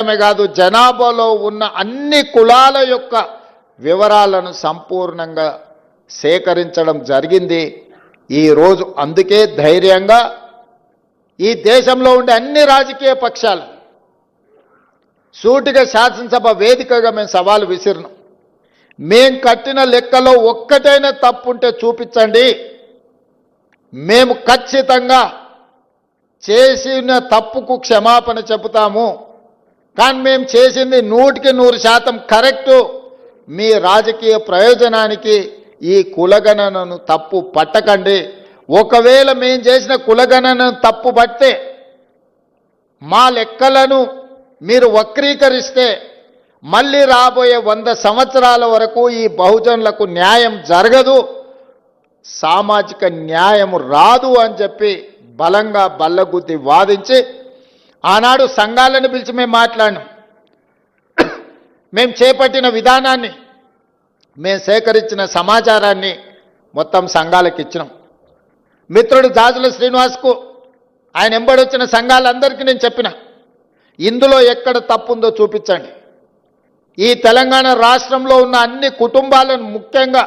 మాత్రమే కాదు జనాభాలో ఉన్న అన్ని కులాల యొక్క వివరాలను సంపూర్ణంగా సేకరించడం జరిగింది. ఈరోజు అందుకే ధైర్యంగా ఈ దేశంలో ఉండే అన్ని రాజకీయ పక్షాలు సూటిగా శాసనసభ వేదికగా మేము సవాలు విసిరినాం. మేం కట్టిన లెక్కలో ఒక్కటైనా తప్పుంటే చూపించండి. మేము ఖచ్చితంగా చేసిన తప్పుకు క్షమాపణ చెబుతాము. కానీ మేము చేసింది నూటికి నూరు శాతం కరెక్టు. మీ రాజకీయ ప్రయోజనానికి ఈ కులగణనను తప్పు పట్టకండి. ఒకవేళ మేము చేసిన కులగణనను తప్పు పడితే మా లెక్కలను మీరు వక్రీకరిస్తే మళ్ళీ రాబోయే వంద సంవత్సరాల వరకు ఈ బహుజనులకు న్యాయం జరగదు. సామాజిక న్యాయం రాదు అని చెప్పి బలంగా బల్లగుద్ది వాదించి ఆనాడు సంఘాలను పిలిచి మేము మాట్లాడినాం. మేము చేపట్టిన విధానాన్ని మేము సేకరించిన సమాచారాన్ని మొత్తం సంఘాలకు ఇచ్చినాం. మిత్రుడు జాజుల శ్రీనివాస్కు ఆయన ఎంబడొచ్చిన సంఘాలందరికీ నేను చెప్పిన ఇందులో ఎక్కడ తప్పుందో చూపించండి. ఈ తెలంగాణ రాష్ట్రంలో ఉన్న అన్ని కుటుంబాలను ముఖ్యంగా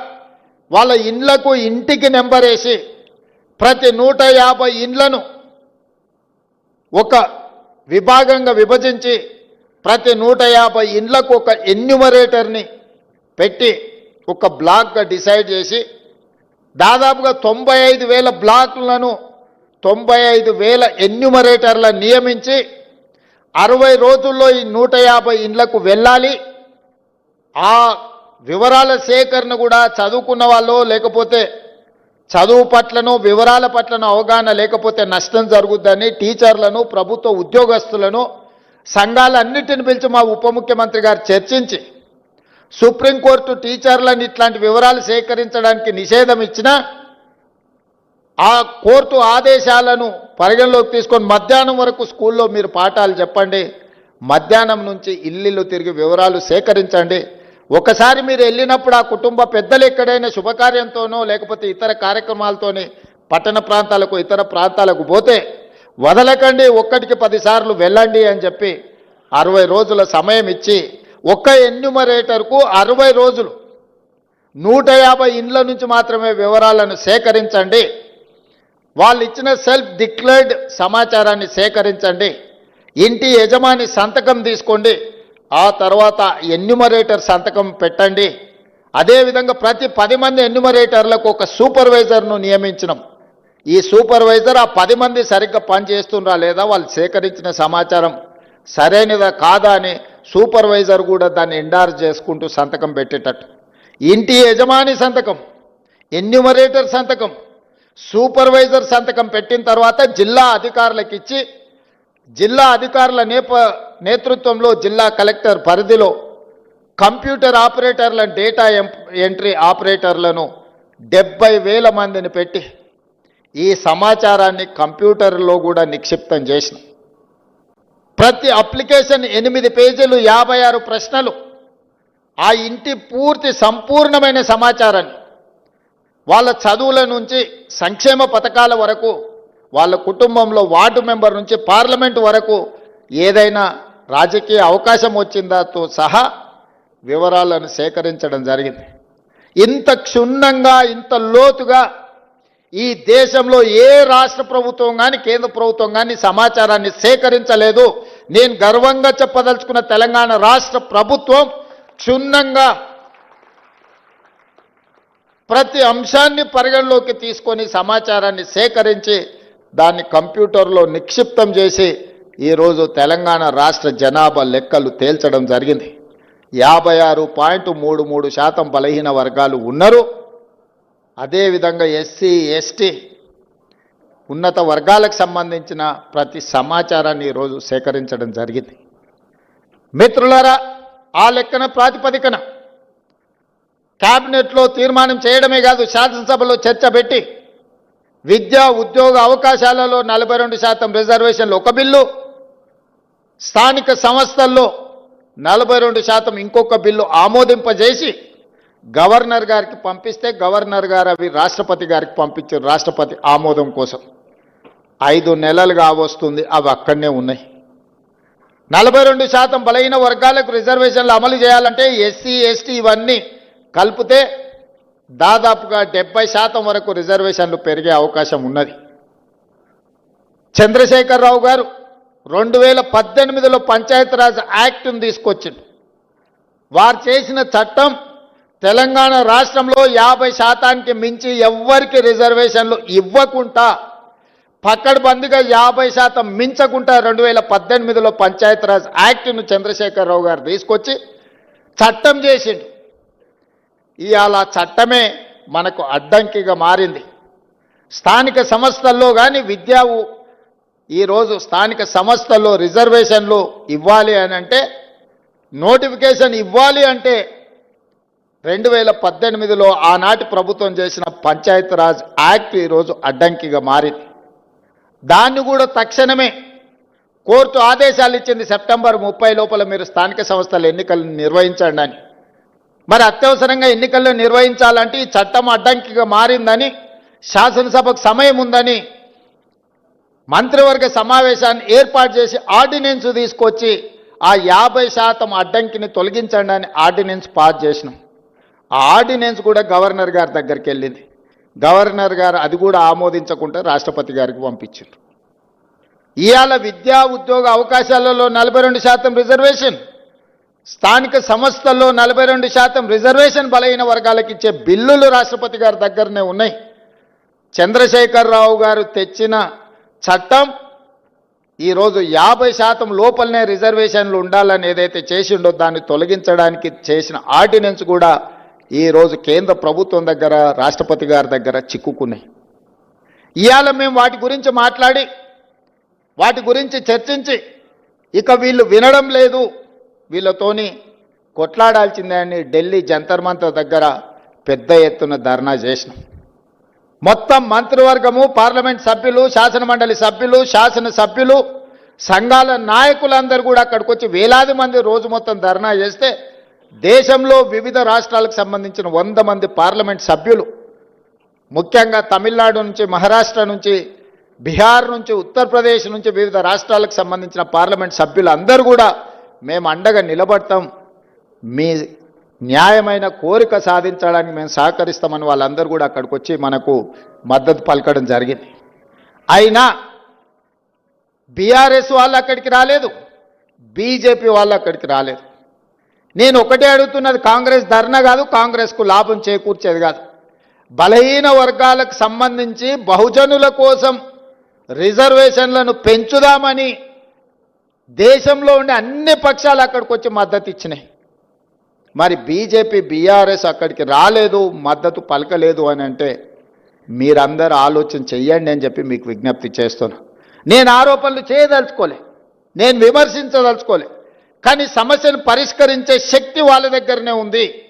వాళ్ళ ఇండ్లకు ఇంటికి నెంబర్ వేసి ప్రతి నూట యాభై ఇండ్లను ఒక విభాగంగా విభజించి ప్రతి నూట యాభై ఇండ్లకు ఒక ఎన్యుమరేటర్ని పెట్టి ఒక బ్లాక్గా డిసైడ్ చేసి దాదాపుగా తొంభై ఐదు వేల బ్లాక్లను తొంభై ఐదు వేల ఎన్యుమరేటర్ల నియమించి అరవై రోజుల్లో ఈ నూట యాభై ఇండ్లకు వెళ్ళాలి. ఆ వివరాల సేకరణ కూడా చదువుకున్న వాళ్ళు లేకపోతే చదువు పట్లను వివరాల పట్లను అవగాహన లేకపోతే నష్టం జరుగుద్దని టీచర్లను ప్రభుత్వ ఉద్యోగస్తులను సంఘాలన్నిటిని పిలిచి మా ఉప ముఖ్యమంత్రి గారు చర్చించి సుప్రీంకోర్టు టీచర్లను ఇట్లాంటి వివరాలు సేకరించడానికి నిషేధం ఇచ్చినా ఆ కోర్టు ఆదేశాలను పరిగణలోకి తీసుకొని మధ్యాహ్నం వరకు స్కూల్లో మీరు పాఠాలు చెప్పండి మధ్యాహ్నం నుంచి ఇల్లు తిరిగి వివరాలు సేకరించండి ఒకసారి మీరు వెళ్ళినప్పుడు ఆ కుటుంబ పెద్దలు ఎక్కడైనా శుభకార్యంతోనో లేకపోతే ఇతర కార్యక్రమాలతోనే పట్టణ ప్రాంతాలకు ఇతర ప్రాంతాలకు పోతే వదలకండి ఒక్కటికి పదిసార్లు వెళ్ళండి అని చెప్పి అరవై రోజుల సమయం ఇచ్చి ఒక్క ఎన్యుమరేటర్కు అరవై రోజులు నూట యాభై ఇండ్ల నుంచి మాత్రమే వివరాలను సేకరించండి. వాళ్ళు ఇచ్చిన సెల్ఫ్ డిక్లేర్డ్ సమాచారాన్ని సేకరించండి. ఇంటి యజమాని సంతకం తీసుకోండి. ఆ తర్వాత ఎన్యుమరేటర్ సంతకం పెట్టండి. అదేవిధంగా ప్రతి పది మంది ఎన్యుమరేటర్లకు ఒక సూపర్వైజర్ను నియమించినాం. ఈ సూపర్వైజర్ ఆ పది మంది సరిగ్గా పనిచేస్తుండ్రా లేదా వాళ్ళు సేకరించిన సమాచారం సరైనదా కాదా అని సూపర్వైజర్ కూడా దాన్ని ఎండార్ చేసుకుంటూ సంతకం పెట్టేటట్టు. ఇంటి యజమాని సంతకం ఎన్యుమరేటర్ సంతకం సూపర్వైజర్ సంతకం పెట్టిన తర్వాత జిల్లా అధికారులకు ఇచ్చి జిల్లా అధికారుల నేప నేతృత్వంలో జిల్లా కలెక్టర్ పరిధిలో కంప్యూటర్ ఆపరేటర్ల డేటా ఎం- ఎంట్రీ ఆపరేటర్లను డెబ్బై వేల మందిని పెట్టి ఈ సమాచారాన్ని కంప్యూటర్లో కూడా నిక్షిప్తం చేసిన. ప్రతి అప్లికేషన్ ఎనిమిది పేజీలు యాభై ఆరు ప్రశ్నలు. ఆ ఇంటి పూర్తి సంపూర్ణమైన సమాచారాన్ని. వాళ్ళ చదువుల నుంచి సంక్షేమ పథకాల వరకు వాళ్ళ కుటుంబంలో వార్డు మెంబర్ నుంచి పార్లమెంట్ వరకు ఏదైనా రాజకీయ అవకాశం వచ్చిందాతో సహా వివరాలను సేకరించడం జరిగింది. ఇంత క్షుణ్ణంగా ఇంత లోతుగా ఈ దేశంలో ఏ రాష్ట్ర ప్రభుత్వం కానీ కేంద్ర ప్రభుత్వం కానీ సమాచారాన్ని సేకరించలేదు. నేను గర్వంగా చెప్పదలుచుకున్న తెలంగాణ రాష్ట్ర ప్రభుత్వం క్షుణ్ణంగా ప్రతి అంశాన్ని పరిగణలోకి తీసుకొని సమాచారాన్ని సేకరించి దాన్ని కంప్యూటర్లో నిక్షిప్తం చేసి ఈరోజు తెలంగాణ రాష్ట్ర జనాభా లెక్కలు తేల్చడం జరిగింది. యాభై ఆరు పాయింట్ మూడు మూడు శాతం బలహీన వర్గాలు ఉన్నారు. అదేవిధంగా ఎస్సీ ఎస్టీ ఉన్నత వర్గాలకు సంబంధించిన ప్రతి సమాచారాన్ని ఈరోజు సేకరించడం జరిగింది. మిత్రులారా ఆ లెక్కన ప్రాతిపదికన క్యాబినెట్లో తీర్మానం చేయడమే కాదు శాసనసభలో చర్చ పెట్టి విద్యా ఉద్యోగ అవకాశాలలో నలభై రెండు శాతం రిజర్వేషన్లు ఒక బిల్లు స్థానిక సంస్థల్లో నలభై రెండు శాతం ఇంకొక బిల్లు ఆమోదింపజేసి గవర్నర్ గారికి పంపిస్తే గవర్నర్ గారు అవి రాష్ట్రపతి గారికి పంపించారు రాష్ట్రపతి ఆమోదం కోసం. ఐదు నెలలుగా వస్తుంది అవి అక్కడనే ఉన్నాయి. నలభై రెండు శాతం బలహీన వర్గాలకు రిజర్వేషన్లు అమలు చేయాలంటే ఎస్సీ ఎస్టీ ఇవన్నీ కలిపితే దాదాపుగా డెబ్బై శాతం వరకు రిజర్వేషన్లు పెరిగే అవకాశం ఉన్నది. చంద్రశేఖరరావు గారు రెండు వేల పద్దెనిమిదిలో పంచాయతీరాజ్ యాక్ట్ను తీసుకొచ్చిండు. వారు చేసిన చట్టం తెలంగాణ రాష్ట్రంలో యాభై శాతానికి మించి ఎవ్వరికి రిజర్వేషన్లు ఇవ్వకుండా పక్కడబందిగా యాభై శాతం మించకుండా రెండు వేల పద్దెనిమిదిలో పంచాయతీరాజ్ యాక్ట్ను చంద్రశేఖరరావు గారు తీసుకొచ్చి చట్టం చేసిండు. ఇవాళ చట్టమే మనకు అడ్డంకిగా మారింది. స్థానిక సంస్థల్లో కానీ విద్యా ఈరోజు స్థానిక సంస్థల్లో రిజర్వేషన్లు ఇవ్వాలి అని అంటే నోటిఫికేషన్ ఇవ్వాలి అంటే రెండు వేల పద్దెనిమిదిలో ఆనాటి ప్రభుత్వం చేసిన పంచాయతీరాజ్ యాక్ట్ ఈరోజు అడ్డంకిగా మారింది. దాన్ని కూడా తక్షణమే కోర్టు ఆదేశాలు ఇచ్చింది సెప్టెంబర్ ముప్పై లోపల మీరు స్థానిక సంస్థల ఎన్నికలు నిర్వహించండి అని. మరి అత్యవసరంగా ఎన్నికల్లో నిర్వహించాలంటే ఈ చట్టం అడ్డంకిగా మారిందని శాసనసభకు సమయం ఉందని మంత్రివర్గ సమావేశాన్ని ఏర్పాటు చేసి ఆర్డినెన్స్ తీసుకొచ్చి ఆ యాభై శాతం అడ్డంకిని తొలగించండి అని ఆర్డినెన్స్ పాస్ చేసినాం. ఆ ఆర్డినెన్స్ కూడా గవర్నర్ గారి దగ్గరికి వెళ్ళింది. గవర్నర్ గారు అది కూడా ఆమోదించకుండా రాష్ట్రపతి గారికి పంపించారు. ఇవాళ విద్యా ఉద్యోగ అవకాశాలలో నలభై రెండు శాతం రిజర్వేషన్. స్థానిక సంస్థల్లో నలభై రెండు శాతం రిజర్వేషన్ బలహీన వర్గాలకు ఇచ్చే బిల్లులు రాష్ట్రపతి గారి దగ్గరనే ఉన్నాయి. చంద్రశేఖరరావు గారు తెచ్చిన చట్టం ఈరోజు యాభై శాతం లోపలనే రిజర్వేషన్లు ఉండాలని ఏదైతే చేసిండో దాన్ని తొలగించడానికి చేసిన ఆర్డినెన్స్ కూడా ఈరోజు కేంద్ర ప్రభుత్వం దగ్గర రాష్ట్రపతి గారి దగ్గర చిక్కుకున్నాయి. ఇవాళ మేము వాటి గురించి మాట్లాడి వాటి గురించి చర్చించి ఇక వీళ్ళు వినడం లేదు. వీళ్ళతోని కొట్లాడాల్సిందే అని ఢిల్లీ జంతర్ మంతర్ దగ్గర పెద్ద ఎత్తున ధర్నా చేసినాం. మొత్తం మంత్రివర్గము పార్లమెంట్ సభ్యులు శాసనమండలి సభ్యులు శాసన సభ్యులు సంఘాల నాయకులందరూ కూడా అక్కడికి వచ్చి వేలాది మంది రోజు మొత్తం ధర్నా చేస్తే దేశంలో వివిధ రాష్ట్రాలకు సంబంధించిన వంద మంది పార్లమెంట్ సభ్యులు ముఖ్యంగా తమిళనాడు నుంచి మహారాష్ట్ర నుంచి బీహార్ నుంచి ఉత్తరప్రదేశ్ నుంచి వివిధ రాష్ట్రాలకు సంబంధించిన పార్లమెంట్ సభ్యులు అందరూ కూడా మేము అండగా నిలబడతాం. మీ న్యాయమైన కోరిక సాధించడానికి మేము సహకరిస్తామని వాళ్ళందరూ కూడా అక్కడికి వచ్చి మనకు మద్దతు పలకడం జరిగింది. అయినా బీఆర్ఎస్ వాళ్ళు అక్కడికి రాలేదు. బీజేపీ వాళ్ళు అక్కడికి రాలేదు. నేను ఒకటే అడుగుతున్నది కాంగ్రెస్ ధర్నా కాదు కాంగ్రెస్కు లాభం చేకూర్చేది కాదు. బలహీన వర్గాలకు సంబంధించి బహుజనుల కోసం రిజర్వేషన్లను పెంచుదామని దేశంలో ఉండే అన్ని పక్షాలు అక్కడికి వచ్చి మద్దతు ఇచ్చినాయి. మరి బీజేపీ బీఆర్ఎస్ అక్కడికి రాలేదు మద్దతు పలకలేదు అని అంటే మీరందరూ ఆలోచన చెయ్యండి అని చెప్పి మీకు విజ్ఞప్తి చేస్తున్నా. నేను ఆరోపణలు చేయదలుచుకోలే. నేను విమర్శించదలుచుకోలే. కానీ సమస్యను పరిష్కరించే శక్తి వాళ్ళ దగ్గరనే ఉంది.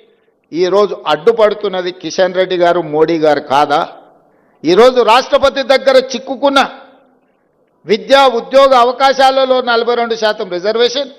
ఈరోజు అడ్డుపడుతున్నది కిషన్ రెడ్డి గారు మోడీ గారు కాదా? ఈరోజు రాష్ట్రపతి దగ్గర చిక్కుకున్న. విద్యా ఉద్యోగ అవకాశాలలో నలభై రెండు శాతం రిజర్వేషన్